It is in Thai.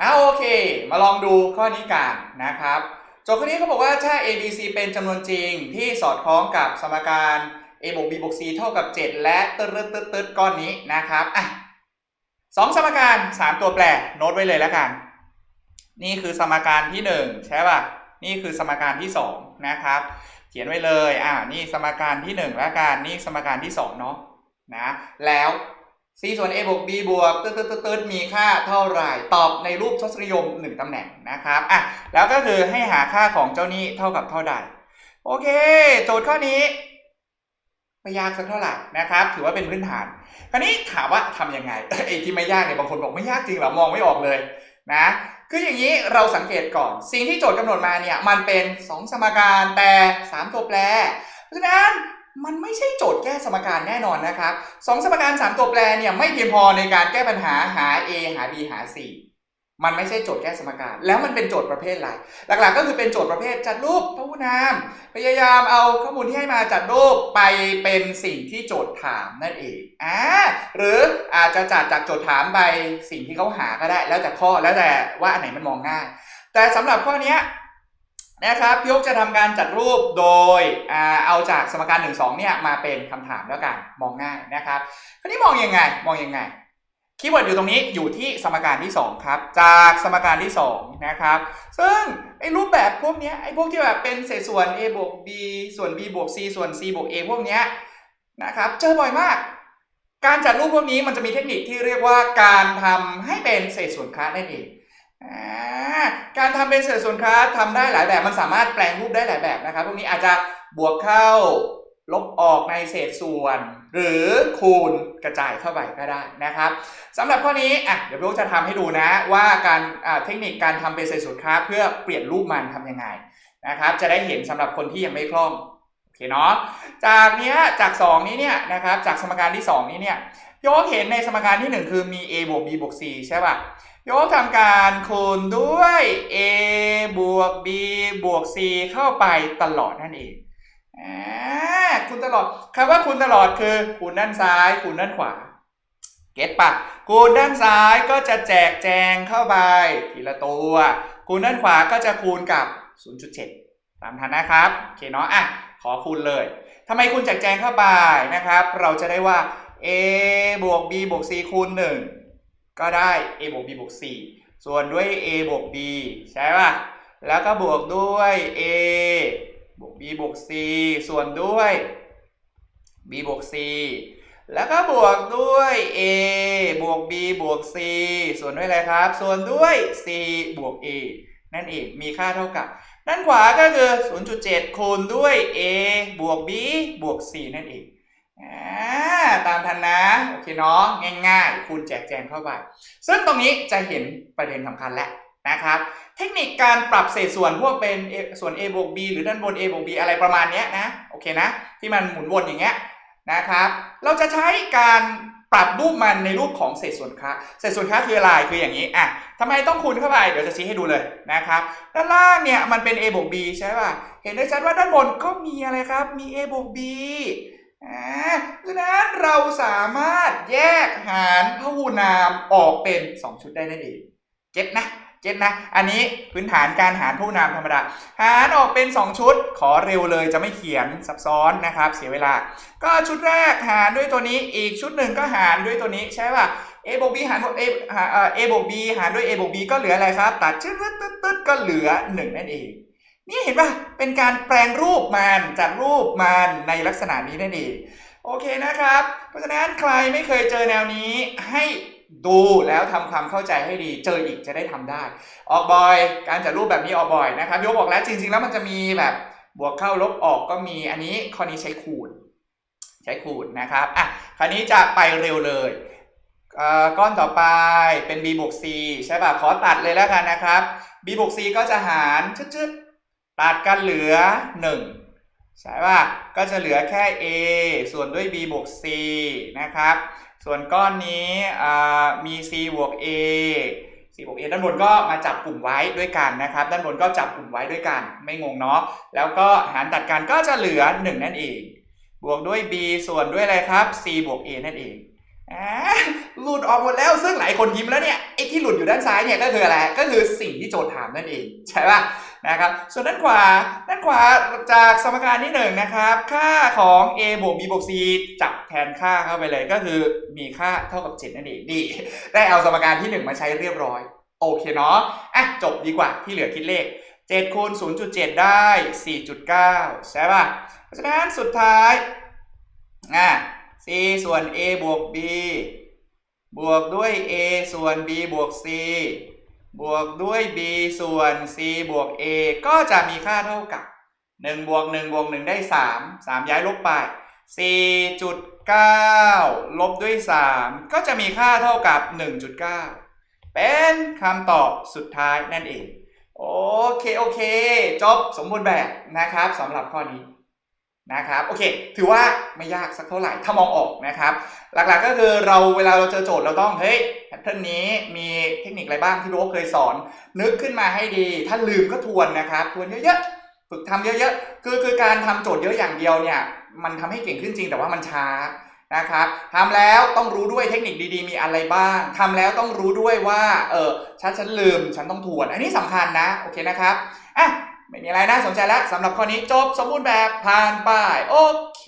อ่าโอเค มาลองดูข้อนี้กันนะครับโจทย์ข้อนี้เขาบอกว่าถ้า a b c เป็นจำนวนจริงที่สอดคล้องกับสมการ a บวก b บวก c เท่ากับ 7 และตึ๊ดตึ๊ดตึ๊ดตึ๊ดก้อนนี้นะครับอะสองสมการ 3 ตัวแปรโน้ตไว้เลยแล้วกัน นี่คือสมการที่ 1 ใช่ป่ะ นี่คือสมการที่ 2 นะครับ เขียนไว้เลยอ่านี่สมการที่ 1 แล้วกัน นี่สมการที่ 2 เนาะนะ แล้ว c ส่วน a บวก b บวกตึ๊ดตึ๊ดตึ๊ดตึ๊ดมีค่าเท่าไหร่ ตอบในรูปทศนิยม 1ตำแหน่งนะครับอะแล้วก็คือให้หาค่าของเจ้านี้เท่ากับเท่าใด โอเค โจทย์ข้อนี้ไม่ยากสักเท่าไหร่นะครับ ถือว่าเป็นพื้นฐาน คราวนี้ถามว่าทำยังไงไอ้ที่ไม่ยากเนี่ยบางคนบอกไม่ยากจริงเหรอมองไม่ออกเลยนะคืออย่างนี้เราสังเกตก่อน สิ่งที่โจทย์กำหนดมาเนี่ยมันเป็น 2 สมการแต่ 3 ตัวแปร เพราะฉะนั้น มันไม่ใช่โจทย์แก้สมการแน่นอนนะครับสองสมการ 3 ตัวแปรเนี่ยไม่เพียงพอในการแก้ปัญหาหา a หา b หา c มันไม่ใช่โจทย์แก้สมการ แล้วมันเป็นโจทย์ประเภทอะไร หลักๆ ก็คือเป็นโจทย์ประเภทจัดรูปพหุนาม พยายามเอาข้อมูลที่ให้มาจัดรูปไปเป็นสิ่งที่โจทย์ถามนั่นเอง อ่า หรืออาจจะจัดจากโจทย์ถามไปสิ่งที่เขาหาก็ได้ แล้วแต่ข้อ แล้วแต่ว่าอันไหนมันมองง่าย แต่สำหรับข้อนี้ นะครับพี่ยกจะทำการจัดรูปโดยเอาจากสมการ1 2เนี่ยมาเป็นคำถามแล้วกันมองง่ายนะครับคราวนี้มองยังไงมองยังไงคีย์เวิร์ดอยู่ตรงนี้อยู่ที่สมการที่ 2 ครับ จากสมการที่ 2 นะครับ ซึ่งไอ้รูปแบบพวกเนี้ยไอ้พวกที่แบบเป็นเศษส่วน a บวก b ส่วน b บวก c ส่วน c บวก a พวกเนี้ยนะครับเจอบ่อยมาก การจัดรูปพวกนี้มันจะมีเทคนิคที่เรียกว่าการทำให้เป็นเศษส่วนคลาสนั่นเอง การทำเป็นเศษส่วนคลาสทำได้หลายแบบมันสามารถแปลงรูปได้หลายแบบนะครับพวกนี้อาจจะบวกเข้าลบออกในเศษส่วน หรือคูณกระจายเข้าไปก็ได้นะครับสำหรับข้อนี้อะเดี๋ยวพี่โอ๊คจะทำให้ดูนะว่าการเทคนิคการทำเป็นเศษส่วนคลาสเพื่อเปลี่ยนรูปมันทำยังไงนะครับ จะได้เห็นสำหรับคนที่ยังไม่คล่องโอเคเนาะจากเนี้ยจาก 2 นี้เนี่ยนะครับจากสมการที่ 2 นี้เนี่ย พี่โอ๊คเห็นในสมการที่ 1 คือมี a บวก b บวก c ใช่ป่ะพี่โอ๊คทำการคูณด้วย a บวก b บวก c เข้าไปตลอดนั่นเองอ่าคูณตลอดคำว่าคูณตลอดคือคูณด้านซ้ายคูณด้านขวา เก็ตปะคูณด้านซ้ายก็จะแจกแจงเข้าไปทีละตัวคูณด้านขวาก็จะคูณกับ 0.7 ตามทันนะครับโอเคเนาะอะขอคูณเลยทำไมคูณแจกแจงเข้าไปนะครับ เราจะได้ว่า a บวก b บวก c คูณ 1 ก็ได้ a บวก b บวก c ส่วนด้วย a บวก b ใช่ป่ะ แล้วก็บวกด้วย a บวก b บวก c ส่วนด้วย b บวก c แล้วก็บวกด้วย a บวก b บวก c ส่วนด้วยอะไรครับ ส่วนด้วย c บวก a นั่นเอง มีค่าเท่ากับ ด้านขวาก็คือ 0.7 คูณด้วย a บวก b บวก c นั่นเอง ตามทันนะโอเคเนาะง่ายๆ คูณแจกแจงเข้าไป ซึ่งตรงนี้จะเห็นประเด็นสำคัญแล้วนะครับเทคนิคการปรับเศษส่วนพวกเป็นส่วน a บวก b หรือด้านบน a บวก b อะไรประมาณนี้นะโอเคนะ ที่มันหมุนวนอย่างเงี้ยนะครับเราจะใช้การปรับรูปมันในรูปของเศษส่วนค้าเศษส่วนค้าคืออะไรคืออย่างนี้อะทำไมต้องคูณเข้าไปเดี๋ยวจะชี้ให้ดูเลยนะครับด้านล่างเนี่ยมันเป็น a บวก b ใช่ป่ะเห็นได้ชัดว่าด้านบนก็มีอะไรครับมี a บวก b ดังนั้นเราสามารถแยกหารพหูนามออกเป็น 2 ชุดได้นั่นเองเก็ตนะเก็ตนะ อันนี้พื้นฐานการหารพหูนามธรรมดา หารออกเป็น 2 ชุด ขอเร็วเลยจะไม่เขียนซับซ้อนนะครับ เสียเวลา ก็ชุดแรกหารด้วยตัวนี้ อีกชุดหนึ่งก็หารด้วยตัวนี้ใช่ป่ะ a บวก b หารด้วย a หาเอ่อบวก b หารด้วย a บวก b ก็เหลืออะไรครับ ตัดชึดตึ๊ดตึ๊ดตึ๊ดก็เหลือ 1 นั่นเอง นี่เห็นป่ะ เป็นการแปลงรูปมันจัดรูปมันในลักษณะนี้นั่นเอง โอเคนะครับ เพราะฉะนั้นใครไม่เคยเจอแนวนี้ให้ดูแล้วทำความเข้าใจให้ดี เจออีกจะได้ทำได้ ออกบ่อย การจัดรูปแบบนี้ออกบ่อยนะครับยกบอกแล้วจริง ๆ แล้วมันจะมีแบบบวกเข้าลบออกก็มี อันนี้ข้อนี้ใช้คูณ ใช้คูณนะครับ อะ คราวนี้จะไปเร็วเลยอ่อก้อนต่อไปเป็น b บวก c ใช่ป่ะ ขอตัดเลยแล้วกันนะครับ b บวก c ก็จะหารชึด ตัดกันเหลือ 1 ใช่ป่ะก็จะเหลือแค่ a ส่วนด้วย b บวก c นะครับ ส่วนก้อนนี้มี c บวก a c บวก a ด้านบนก็มาจับกลุ่มไว้ด้วยกันนะครับ ด้านบนก็จับกลุ่มไว้ด้วยกัน ไม่งงเนาะ แล้วก็หารตัดกันก็จะเหลือ 1 นั่นเอง บวกด้วย b ส่วนด้วยอะไรครับ c บวก a นั่นเองหลุดออกหมดแล้วซึ่งหลายคนยิ้มแล้วเนี่ยไอ้ที่หลุดอยู่ด้านซ้ายเนี่ยก็คืออะไรก็คือสิ่งที่โจทย์ถามนั่นเอง ใช่ป่ะ นะครับ ส่วนด้านขวา ด้านขวาจากสมการที่หนึ่งนะครับ ค่าของ a บวก b บวก c จับแทนค่าเข้าไปเลยก็คือมีค่าเท่ากับ7นั่นเองดี ได้เอาสมการที่ 1 มาใช้เรียบร้อย โอเคเนาะ อะ จบดีกว่าที่เหลือคิดเลข7คูณ0.7 ได้ 4.9 ใช่ป่ะ เพราะฉะนั้นสุดท้าย อะ c ส่วน a บวก b บวกด้วย a ส่วน b บวก c บวกด้วย b ส่วน c บวก a ก็จะมีค่าเท่ากับ 1 บวก 1 บวก 1 ได้ 3 3 ย้ายลบไป 4.9 ลบด้วย 3 ก็จะมีค่าเท่ากับ 1.9 เป็นคำตอบสุดท้ายนั่นเอง โอเค โอเค จบสมบูรณ์แบบนะครับสำหรับข้อนี้ นะครับโอเค ถือว่าไม่ยากสักเท่าไหร่ถ้ามองออกนะครับ หลักๆก็คือเราเวลาเราเจอโจทย์เราต้องเฮ้ยแพทเทิร์นนี้มีเทคนิคอะไรบ้างที่โรบเคยสอน นึกขึ้นมาให้ดี ถ้าลืมก็ทวนนะครับ ทวนเยอะๆฝึกทำเยอะๆคือคือการทำโจทย์เยอะอย่างเดียวเนี่ยมันทำให้เก่งขึ้นจริงแต่ว่ามันช้านะครับทำแล้วต้องรู้ด้วยเทคนิคดีๆ มีอะไรบ้างทำแล้วต้องรู้ด้วยว่าเออฉันฉันลืมฉันต้องทวน อันนี้สำคัญนะโอเคนะครับอะ ไม่มีอะไรน่าสนใจแล้วสำหรับข้อนี้จบสมบูรณ์แบบผ่านไปโอเค